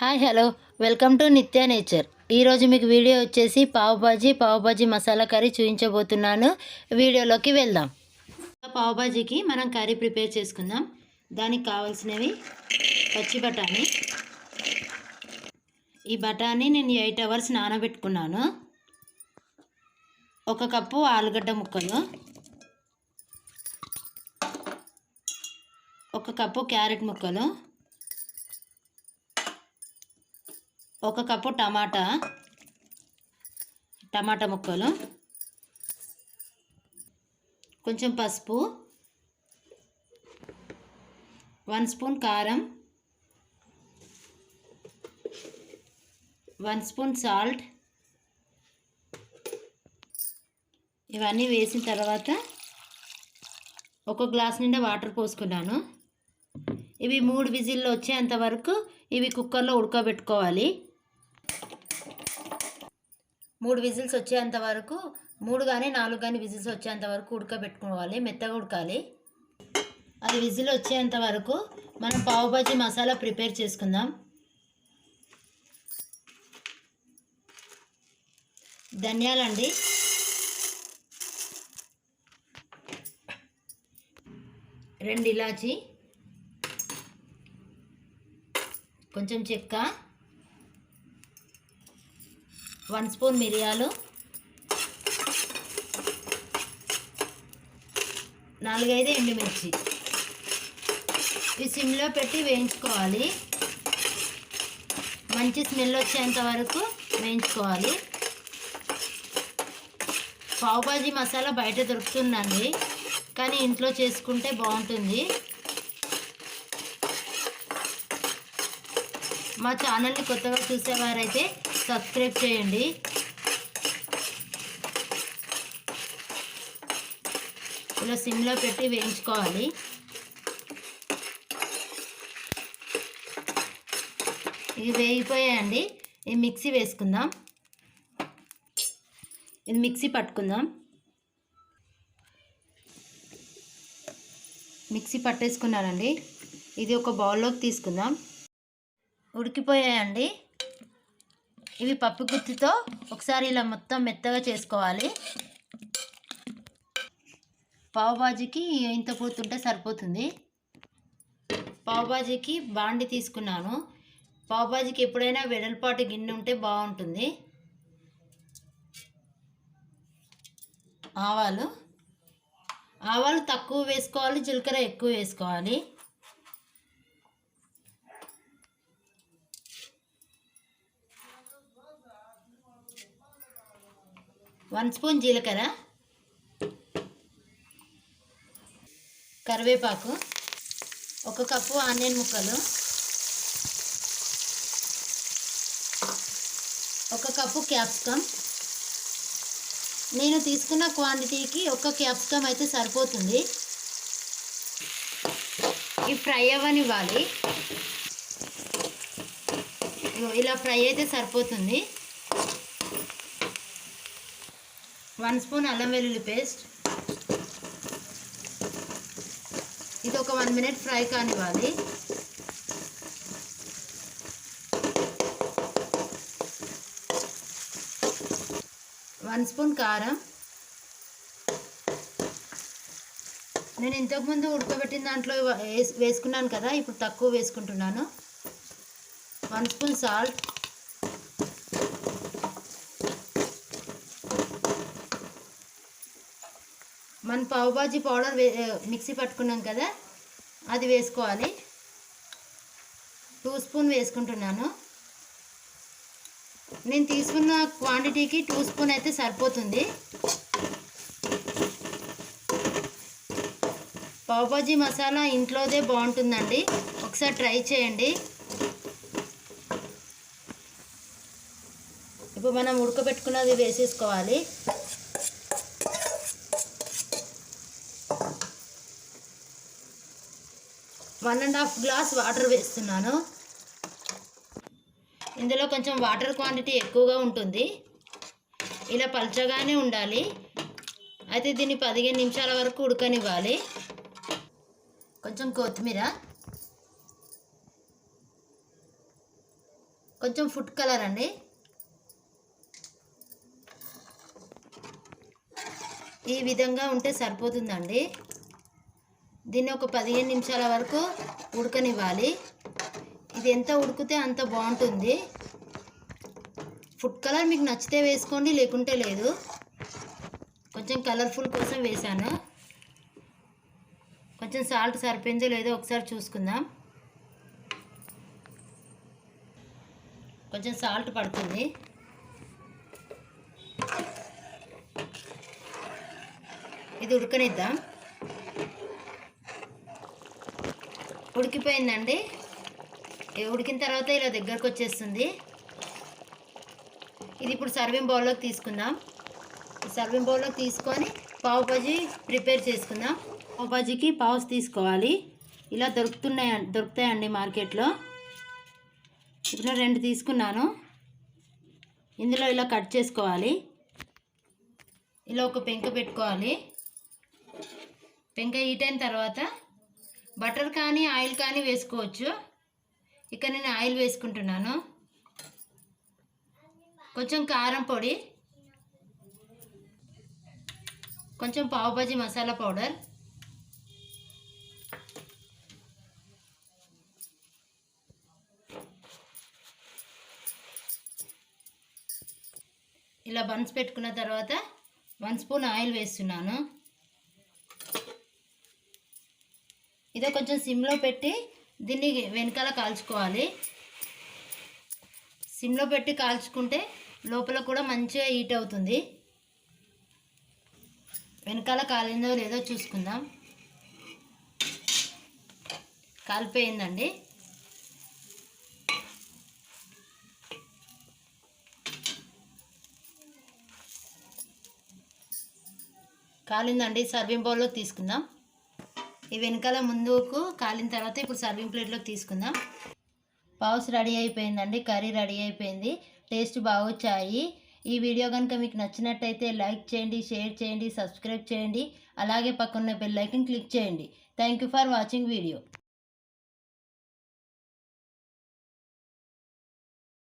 Hi hello. Welcome to Nitya nature. ఈరోజు మీకు video వచ్చేసి పావుబాజీ పావుబాజీ మసాలా కర్రీ చూపించబోతున్నాను వీడియోలోకి వెళ్దాం. పావుబాజీకి మనం కర్రీ ప్రిపేర్ చేసుకుందాం. దానికి కావాల్సినవి పచ్చి బఠానీ. ఈ బఠానీ నేను ఎయిట్ అవర్స్ నానబెట్టుకున్నాను. ఒక కప్పు ఆలుగడ్డ ముక్కలు. ఒక కప్పు క్యారెట్ ముక్కలు. ఒక కప్పు టమాటా టమాటా ముక్కలు కొంచెం పసుపు వన్ స్పూన్ కారం వన్ స్పూన్ సాల్ట్. ఇవన్నీ వేసిన తర్వాత ఒక గ్లాస్ నిండా వాటర్ పోసుకున్నాను. ఇవి మూడు విజిల్లో వచ్చేంత వరకు ఇవి కుక్కర్లో ఉడకబెట్టుకోవాలి. మూడు విజిల్స్ వచ్చేంత వరకు మూడు కానీ నాలుగు కానీ విజిల్స్ వచ్చేంత వరకు ఉడకబెట్టుకోవాలి మెత్తగా ఉడకాలి. అది విజిల్ వచ్చేంత వరకు మనం పావుబాజీ మసాలా ప్రిపేర్ చేసుకుందాం. ధనియాలండి. రెండు ఇలాచి. కొంచెం చెక్క. వన్ స్పూన్ మిరియాలు నాలుగైదు ఎండుమిర్చి. ఈ సిమ్లో పెట్టి వేయించుకోవాలి. మంచి స్మెల్ వచ్చేంత వరకు వేయించుకోవాలి. పావుబాజీ మసాలా బయట దొరుకుతుందండి కానీ ఇంట్లో చేసుకుంటే బాగుంటుంది. మా ఛానల్ని కొత్తగా చూసేవారైతే సబ్స్క్రైబ్ చేయండి. ఇలా సిమ్లో పెట్టి వేయించుకోవాలి. ఇవి వేగిపోయాయండి. ఇది మిక్సీ వేసుకుందాం. ఇది మిక్సీ పట్టుకుందాం. మిక్సీ పట్టేసుకున్నానండి ఇది ఒక బౌల్లోకి తీసుకుందాం. ఉడికిపోయాయండి. ఇవి పప్పు గుత్తితో ఒకసారి ఇలా మొత్తం మెత్తగా చేసుకోవాలి. పావుబాజీకి ఇంత పూర్తుంటే సరిపోతుంది. పావుబాజీకి బాండి తీసుకున్నాను. పావుబాజీకి ఎప్పుడైనా వెడల్పాటి గిన్నె ఉంటే బాగుంటుంది. ఆవాలు. ఆవాలు తక్కువ వేసుకోవాలి జీలకర్ర ఎక్కువ వేసుకోవాలి. వన్ స్పూన్ జీలకర్ర కరివేపాకు ఒక కప్పు ఆనియన్ ముక్కలు ఒక కప్పు క్యాప్సికమ్. నేను తీసుకున్న క్వాంటిటీకి ఒక క్యాప్సికమ్ అయితే సరిపోతుంది. ఇవి ఫ్రై అవ్వనివ్వాలి. ఇవ్వాలి ఇలా ఫ్రై అయితే సరిపోతుంది. వన్ స్పూన్ అల్లం వెల్లుల్లి పేస్ట్. ఇది ఒక వన్ మినిట్ ఫ్రై కానివ్వాలి. వన్ స్పూన్ కారం. నేను ఇంతకుముందు ఉడకబెట్టిన దాంట్లో వేసుకున్నాను కదా ఇప్పుడు తక్కువ వేసుకుంటున్నాను. One spoon salt. మన పావుబాజీ పౌడర్ వే మిక్సీ పట్టుకున్నాం కదా అది వేసుకోవాలి. టూ స్పూన్ వేసుకుంటున్నాను. నేను తీసుకున్న క్వాంటిటీకి టూ స్పూన్ అయితే సరిపోతుంది. పావుబాజీ మసాలా ఇంట్లోదే బాగుంటుందండి. ఒకసారి ట్రై చేయండి. ఇప్పుడు మనం ఉడకబెట్టుకున్నది వేసేసుకోవాలి. One and half glass water వేస్తున్నాను. ఇందులో కొంచెం వాటర్ క్వాంటిటీ ఎక్కువగా ఉంటుంది. ఇలా పల్చగానే ఉండాలి. అయితే దీన్ని పదిహేను నిమిషాల వరకు ఉడకనివ్వాలి. కొంచెం కొత్తిమీర కొంచెం ఫుడ్ కలర్ అండి. ఈ విధంగా ఉంటే సరిపోతుందండి. దీన్ని ఒక పదిహేను నిమిషాల వరకు ఉడకనివ్వాలి. ఇది ఎంత ఉడికితే అంత బాగుంటుంది. ఫుడ్ కలర్ మీకు నచ్చితే వేసుకోండి లేకుంటే లేదు. కొంచెం కలర్ఫుల్ కోసం వేసాను కొంచెం సాల్ట్ సరిపోయిందో లేదో ఒకసారి చూసుకుందాం. కొంచెం సాల్ట్ పడుతుంది. ఇది ఉడకనిద్దాం. ఉడికిపోయిందండి. ఉడికిన తర్వాత ఇలా దగ్గరకు వచ్చేస్తుంది. ఇది ఇప్పుడు సర్వింగ్ బౌల్లోకి తీసుకుందాం. ఈ సర్వింగ్ బౌల్లోకి తీసుకొని పావు బజీ ప్రిపేర్ చేసుకుందాం. పావు బజీకి పావుస్ తీసుకోవాలి. ఇలా దొరుకుతున్నాయి దొరుకుతాయండి మార్కెట్లో. ఇప్పుడు రెండు తీసుకున్నాను. ఇందులో ఇలా కట్ చేసుకోవాలి. ఇలా ఒక పెంక పెట్టుకోవాలి. పెంక హీట్ అయిన తర్వాత బటర్ కానీ ఆయిల్ కానీ వేసుకోవచ్చు. ఇక్కడ నేను ఆయిల్ వేసుకుంటున్నాను. కొంచెం కారం పొడి కొంచెం పావుబాజీ మసాలా పౌడర్. ఇలా బన్స్ పెట్టుకున్న తర్వాత వన్ స్పూన్ ఆయిల్ వేస్తున్నాను. ఇదే కొంచెం సిమ్లో పెట్టి దీన్ని వెనకాల కాల్చుకోవాలి. సిమ్లో పెట్టి కాల్చుకుంటే లోపల కూడా మంచిగా హీట్ అవుతుంది. వెనకాల కాలిందో లేదో చూసుకుందాం. కాలిపోయిందండి. కాలిందండి సర్వింగ్ బౌల్లో తీసుకుందాం. ఈ వెనకాల ముందుకు కాలిన తర్వాత ఇప్పుడు సర్వింగ్ ప్లేట్లోకి తీసుకుందాం. పావుస్ రెడీ అయిపోయిందండి కర్రీ రెడీ అయిపోయింది టేస్ట్ బాగొచ్చాయి ఈ వీడియో కనుక మీకు నచ్చినట్టయితే లైక్ చేయండి షేర్ చేయండి సబ్స్క్రైబ్ చేయండి అలాగే పక్కన్న బెల్ ఐకన్ క్లిక్ చేయండి. Thank you for watching video